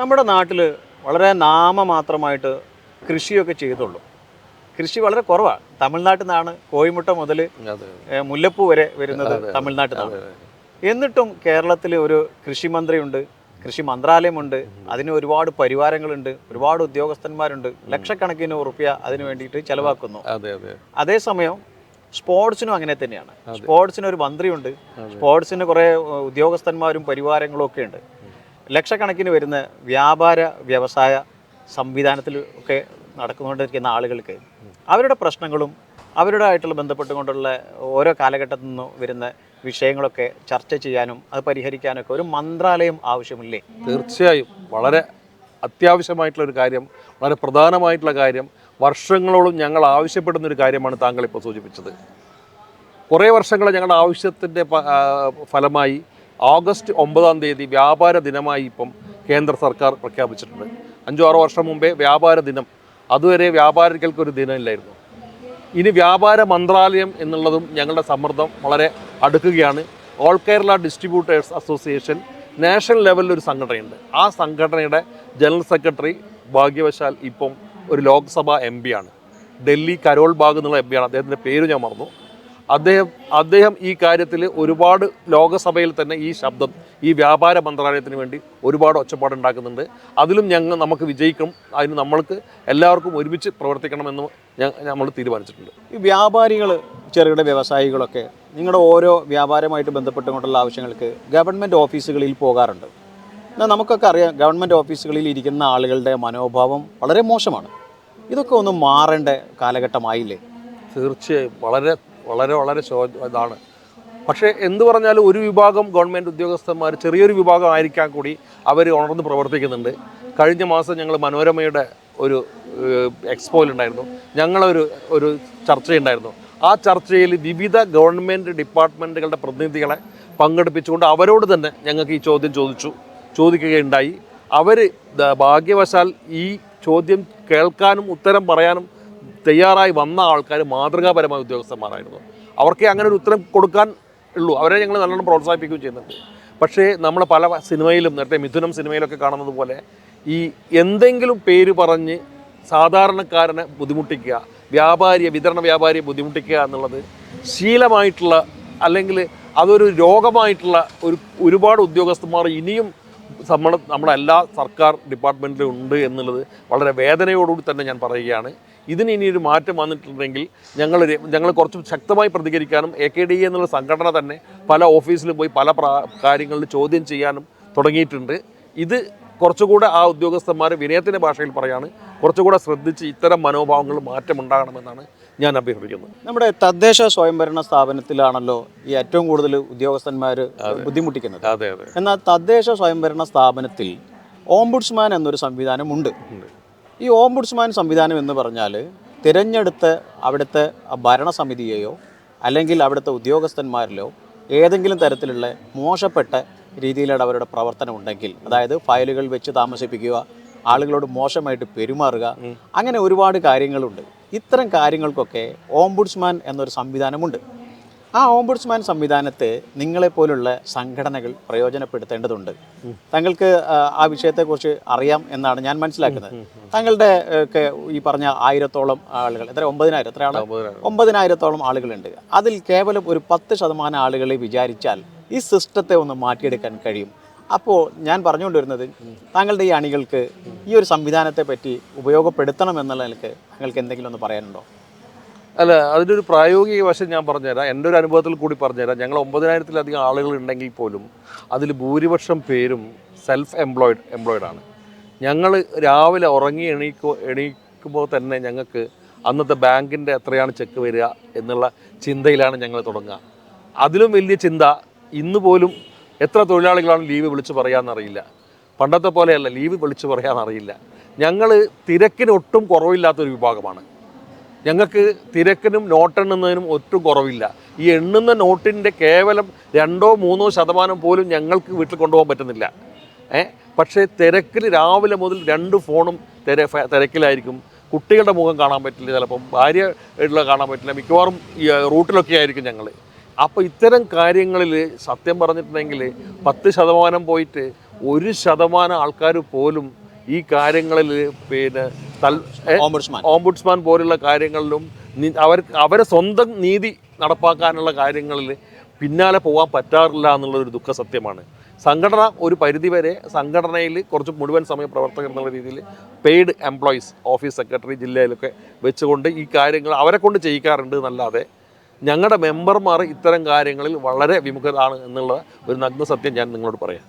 നമ്മുടെ നാട്ടിൽ വളരെ നാമമാത്രമായിട്ട് കൃഷിയൊക്കെ ചെയ്തുള്ളൂ. കൃഷി വളരെ കുറവാണ് തമിഴ്നാട്ടിൽ നിന്നാണ് കോഴിമുട്ട മുതൽ മുല്ലപ്പൂ വരെ വരുന്നത് തമിഴ്നാട്ടിൽ നിന്നാണ്. എന്നിട്ടും കേരളത്തിൽ ഒരു കൃഷിമന്ത്രിയുണ്ട് കൃഷി മന്ത്രാലയമുണ്ട് അതിന് ഒരുപാട് പരിവാരങ്ങളുണ്ട് ഒരുപാട് ഉദ്യോഗസ്ഥന്മാരുണ്ട്. ലക്ഷക്കണക്കിന് ഉറുപ്പ്യ അതിന് വേണ്ടിയിട്ട് ചെലവാക്കുന്നു. അതെ അതെ അതേസമയം സ്പോർട്സിനും അങ്ങനെ തന്നെയാണ്. സ്പോർട്സിന് ഒരു മന്ത്രിയുണ്ട്. സ്പോർട്സിന് കുറേ ഉദ്യോഗസ്ഥന്മാരും പരിവാരങ്ങളും ഒക്കെ ഉണ്ട്. ലക്ഷക്കണക്കിന് വരുന്ന വ്യാപാര വ്യവസായ സംവിധാനത്തിൽ ഒക്കെ നടക്കുന്നുകൊണ്ടിരിക്കുന്ന ആളുകൾക്ക് അവരുടെ പ്രശ്നങ്ങളും അവരുടെ ആയിട്ടുള്ള ബന്ധപ്പെട്ടുകൊണ്ടുള്ള ഓരോ കാലഘട്ടത്തിൽ നിന്നും വരുന്ന വിഷയങ്ങളൊക്കെ ചർച്ച ചെയ്യാനും അത് പരിഹരിക്കാനൊക്കെ ഒരു മന്ത്രാലയം ആവശ്യമില്ലേ? തീർച്ചയായും. വളരെ അത്യാവശ്യമായിട്ടുള്ള ഒരു കാര്യം വളരെ പ്രധാനമായിട്ടുള്ള കാര്യം വർഷങ്ങളോളം ഞങ്ങൾ ആവശ്യപ്പെടുന്ന ഒരു കാര്യമാണ് താങ്കൾ ഇപ്പോൾ സൂചിപ്പിച്ചത്. കുറേ വർഷങ്ങൾ ഞങ്ങളുടെ ആവശ്യത്തിന്റെ ഫലമായി ഓഗസ്റ്റ് ഒമ്പതാം തീയതി വ്യാപാര ദിനമായി ഇപ്പം കേന്ദ്ര സർക്കാർ പ്രഖ്യാപിച്ചിട്ടുണ്ട്. അഞ്ചോ ആറോ വർഷം മുമ്പേ വ്യാപാര ദിനം. അതുവരെ വ്യാപാരികൾക്ക് ഒരു ദിനമില്ലായിരുന്നു. ഇനി വ്യാപാര മന്ത്രാലയം എന്നുള്ളതും ഞങ്ങളുടെ സമ്മർദ്ദം വളരെ അടുക്കുകയാണ്. All Kerala distributors association national ലെവലിൽ ഒരു സംഘടനയുണ്ട്. ആ സംഘടനയുടെ ജനറൽ സെക്രട്ടറി ഭാഗ്യവശാൽ ഇപ്പം ഒരു ലോക്സഭാ എം ആണ്. ഡൽഹി കരോൾ ബാഗ് എന്നുള്ള എം ആണ്. അദ്ദേഹത്തിന്റെ പേര് ഞാൻ മറന്നു. അദ്ദേഹം അദ്ദേഹം ഈ കാര്യത്തിൽ ഒരുപാട് ലോകസഭയിൽ തന്നെ ഈ ശബ്ദം ഈ വ്യാപാര മന്ത്രാലയത്തിന് വേണ്ടി ഒരുപാട് ഒച്ചപ്പാടുണ്ടാക്കുന്നുണ്ട് അതിലും ഞങ്ങൾ നമുക്ക് വിജയിക്കും. അതിന് നമ്മൾക്ക് എല്ലാവർക്കും ഒരുമിച്ച് പ്രവർത്തിക്കണമെന്ന് നമ്മൾ തീരുമാനിച്ചിട്ടുണ്ട്. ഈ വ്യാപാരികൾ ചെറുകിട വ്യവസായികളൊക്കെ നിങ്ങളുടെ ഓരോ വ്യാപാരമായിട്ട് ബന്ധപ്പെട്ടുകൊണ്ടുള്ള ആവശ്യങ്ങൾക്ക് ഗവൺമെന്റ് ഓഫീസുകളിൽ പോകാറുണ്ട്. എന്നാൽ നമുക്കൊക്കെ അറിയാം ഗവൺമെന്റ് ഓഫീസുകളിൽ ഇരിക്കുന്ന ആളുകളുടെ മനോഭാവം വളരെ മോശമാണ്. ഇതൊക്കെ ഒന്ന് മാറേണ്ട കാലഘട്ടമായില്ലേ? തീർച്ചയായും. വളരെ വളരെ വളരെ ശോ ഇതാണ്. പക്ഷേ എന്ത് പറഞ്ഞാലും ഒരു വിഭാഗം ഗവൺമെന്റ് ഉദ്യോഗസ്ഥന്മാർ ചെറിയൊരു വിഭാഗം ആയിരിക്കാൻ കൂടി അവർ ഉണർന്ന് പ്രവർത്തിക്കുന്നുണ്ട്. കഴിഞ്ഞ മാസം ഞങ്ങൾ മനോരമയുടെ ഒരു എക്സ്പോയിലുണ്ടായിരുന്നു ഞങ്ങളൊരു ഒരു ചർച്ചയുണ്ടായിരുന്നു. ആ ചർച്ചയിൽ വിവിധ ഗവൺമെന്റ് ഡിപ്പാർട്ട്മെന്റുകളുടെ പ്രതിനിധികളെ പങ്കെടുപ്പിച്ചുകൊണ്ട് അവരോട് തന്നെ ഞങ്ങൾക്ക് ഈ ചോദ്യം ചോദിച്ചു ചോദിക്കുകയുണ്ടായി. അവർ ഭാഗ്യവശാൽ ഈ ചോദ്യം കേൾക്കാനും ഉത്തരം പറയാനും തയ്യാറായി വന്ന ആൾക്കാർ മാതൃകാപരമായ ഉദ്യോഗസ്ഥന്മാരായിരുന്നു. അവർക്ക് അങ്ങനെ ഒരു ഉത്തരം കൊടുക്കാൻ ഉള്ളൂ. അവരെ ഞങ്ങൾ നല്ലോണം പ്രോത്സാഹിപ്പിക്കുകയും ചെയ്യുന്നുണ്ട്. പക്ഷേ നമ്മൾ പല സിനിമയിലും നേരത്തെ മിഥുനം സിനിമയിലൊക്കെ കാണുന്നത് പോലെ ഈ എന്തെങ്കിലും പേര് പറഞ്ഞ് സാധാരണക്കാരനെ ബുദ്ധിമുട്ടിക്കുക വ്യാപാരിയെ വിതരണ വ്യാപാരിയെ ബുദ്ധിമുട്ടിക്കുക എന്നുള്ളത് ശീലമായിട്ടുള്ള അല്ലെങ്കിൽ അതൊരു രോഗമായിട്ടുള്ള ഒരു ഒരുപാട് ഉദ്യോഗസ്ഥന്മാർ ഇനിയും നമ്മൾ നമ്മുടെ എല്ലാ സർക്കാർ ഡിപ്പാർട്ട്മെന്റിലും ഉണ്ട് എന്നുള്ളത് വളരെ വേദനയോടുകൂടി തന്നെ ഞാൻ പറയുകയാണ്. ഇതിന് ഇനി ഒരു മാറ്റം വന്നിട്ടുണ്ടെങ്കിൽ ഞങ്ങൾ ഞങ്ങൾ കുറച്ച് ശക്തമായി പ്രതികരിക്കാനും എ കെ ഡി എന്നുള്ള സംഘടന തന്നെ പല ഓഫീസിലും പോയി പല കാര്യങ്ങളിൽ ചോദ്യം ചെയ്യാനും തുടങ്ങിയിട്ടുണ്ട്. ഇത് കുറച്ചുകൂടെ ആ ഉദ്യോഗസ്ഥന്മാർ വിനയത്തിന്റെ ഭാഷയിൽ പറയാണ്. കുറച്ചുകൂടെ ശ്രദ്ധിച്ച് ഇത്തരം മനോഭാവങ്ങൾ മാറ്റമുണ്ടാകണമെന്നാണ് ഞാൻ അഭ്യർത്ഥിക്കുന്നത്. നമ്മുടെ തദ്ദേശ സ്വയംഭരണ സ്ഥാപനത്തിലാണല്ലോ ഈ ഏറ്റവും കൂടുതൽ ഉദ്യോഗസ്ഥന്മാർ ബുദ്ധിമുട്ടിക്കുന്നത്. അതെ അതെ. എന്നാൽ തദ്ദേശ സ്വയംഭരണ സ്ഥാപനത്തിൽ ഓംബുഡ്സ്മാൻ എന്നൊരു സംവിധാനമുണ്ട്. ഈ ഓംബുഡ്സ്മാൻ സംവിധാനം എന്ന് പറഞ്ഞാൽ തിരഞ്ഞെടുത്ത് അവിടുത്തെ ഭരണസമിതിയെയോ അല്ലെങ്കിൽ അവിടുത്തെ ഉദ്യോഗസ്ഥന്മാരിലോ ഏതെങ്കിലും തരത്തിലുള്ള മോശപ്പെട്ട രീതിയിലുള്ള അവരുടെ പ്രവർത്തനം ഉണ്ടെങ്കിൽ അതായത് ഫയലുകൾ വെച്ച് താമസിപ്പിക്കുക ആളുകളോട് മോശമായിട്ട് പെരുമാറുക അങ്ങനെ ഒരുപാട് കാര്യങ്ങളുണ്ട്. ഇത്തരം കാര്യങ്ങൾക്കൊക്കെ ഓംബുഡ്സ്മാൻ എന്നൊരു സംവിധാനമുണ്ട്. ആ ഓംബുഡ്സ്മാൻ സംവിധാനത്തെ നിങ്ങളെപ്പോലുള്ള സംഘടനകൾ പ്രയോജനപ്പെടുത്തേണ്ടതുണ്ട്. താങ്കൾക്ക് ആ, വിഷയത്തെക്കുറിച്ച് അറിയാം എന്നാണ് ഞാൻ മനസ്സിലാക്കുന്നത്. താങ്കളുടെ ഒക്കെ ഈ പറഞ്ഞ ആയിരത്തോളം ആളുകൾ എത്ര ഒമ്പതിനായിരം എത്ര ഒമ്പതിനായിരം. ഒമ്പതിനായിരത്തോളം ആളുകളുണ്ട്. അതിൽ കേവലം ഒരു പത്ത് ശതമാനം ആളുകളെ വിചാരിച്ചാൽ ഈ സിസ്റ്റത്തെ ഒന്ന് മാറ്റിയെടുക്കാൻ കഴിയും. അപ്പോൾ ഞാൻ പറഞ്ഞുകൊണ്ടിരുന്നത് താങ്കളുടെ ഈ അണികൾക്ക് ഈ ഒരു സംവിധാനത്തെ പറ്റി ഉപയോഗപ്പെടുത്തണം എന്നുള്ള നിലയ്ക്ക് താങ്കൾക്ക് എന്തെങ്കിലും ഒന്ന് പറയാനുണ്ടോ? അല്ല അതിന്റെ ഒരു പ്രായോഗിക വശം ഞാൻ പറഞ്ഞുതരാം. എന്റെ ഒരു അനുഭവത്തിൽ കൂടി പറഞ്ഞുതരാം. ഞങ്ങൾ ഒമ്പതിനായിരത്തിലധികം ആളുകൾ ഉണ്ടെങ്കിൽ പോലും അതിൽ ഭൂരിപക്ഷം പേരും സെൽഫ് എംപ്ലോയിഡ് എംപ്ലോയിഡ് ആണ്. ഞങ്ങൾ രാവിലെ ഉറങ്ങി എണീക്കോ എണീക്കുമ്പോൾ തന്നെ ഞങ്ങൾക്ക് അന്നത്തെ ബാങ്കിന്റെ എത്രയാണ് ചെക്ക് വരിക എന്നുള്ള ചിന്തയിലാണ് ഞങ്ങൾ തുടങ്ങുക. അതിലും വലിയ ചിന്ത ഇന്ന് പോലും എത്ര തൊഴിലാളികളാണ് ലീവ് വിളിച്ച് പറയാമെന്നറിയില്ല പണ്ടത്തെ പോലെയല്ല ലീവ് വിളിച്ച് പറയാമെന്നറിയില്ല ഞങ്ങൾ തിരക്കിന് ഒട്ടും കുറവില്ലാത്തൊരു വിഭാഗമാണ്. ഞങ്ങൾക്ക് തിരക്കിനും നോട്ടെണ്ണുന്നതിനും ഒട്ടും കുറവില്ല. ഈ എണ്ണുന്ന നോട്ടിന്റെ കേവലം രണ്ടോ മൂന്നോ ശതമാനം പോലും ഞങ്ങൾക്ക് വീട്ടിൽ കൊണ്ടുപോകാൻ പറ്റുന്നില്ല. ഏ? പക്ഷേ തിരക്കിൽ രാവിലെ മുതൽ രണ്ട് ഫോണും തിര തിരക്കിലായിരിക്കും. കുട്ടികളുടെ മുഖം കാണാൻ പറ്റില്ല ചിലപ്പം. ഭാര്യ ഉള്ള കാണാൻ പറ്റില്ല. മിക്കവാറും റൂട്ടിലൊക്കെ ആയിരിക്കും ഞങ്ങൾ അപ്പോൾ ഇത്തരം കാര്യങ്ങളിൽ സത്യം പറഞ്ഞിട്ടുണ്ടെങ്കിൽ പത്ത് ശതമാനം പോയിട്ട് ഒരു ശതമാനം ആൾക്കാർ പോലും ഈ കാര്യങ്ങളിൽ പിന്നെ? ഓംബുഡ്സ്മാൻ പോലുള്ള കാര്യങ്ങളിലും അവർ അവരെ സ്വന്തം നീതി നടപ്പാക്കാനുള്ള കാര്യങ്ങളിൽ പിന്നാലെ പോകാൻ പറ്റാറില്ല എന്നുള്ളൊരു ദുഃഖ സത്യമാണ്. സംഘടന ഒരു പരിധിവരെ സംഘടനയിൽ കുറച്ച് മുഴുവൻ സമയ പ്രവർത്തകർ എന്നുള്ള രീതിയിൽ പെയ്ഡ് എംപ്ലോയീസ് ഓഫീസ് സെക്രട്ടറി ജില്ലയിലൊക്കെ വെച്ചുകൊണ്ട് ഈ കാര്യങ്ങൾ അവരെ കൊണ്ട് ചെയ്യിക്കാറുണ്ട് എന്നല്ലാതെ ഞങ്ങളുടെ മെമ്പർമാർ ഇത്തരം കാര്യങ്ങളിൽ വളരെ വിമുഖരാണ് എന്നുള്ള ഒരു നഗ്ന സത്യം ഞാൻ നിങ്ങളോട് പറയാം.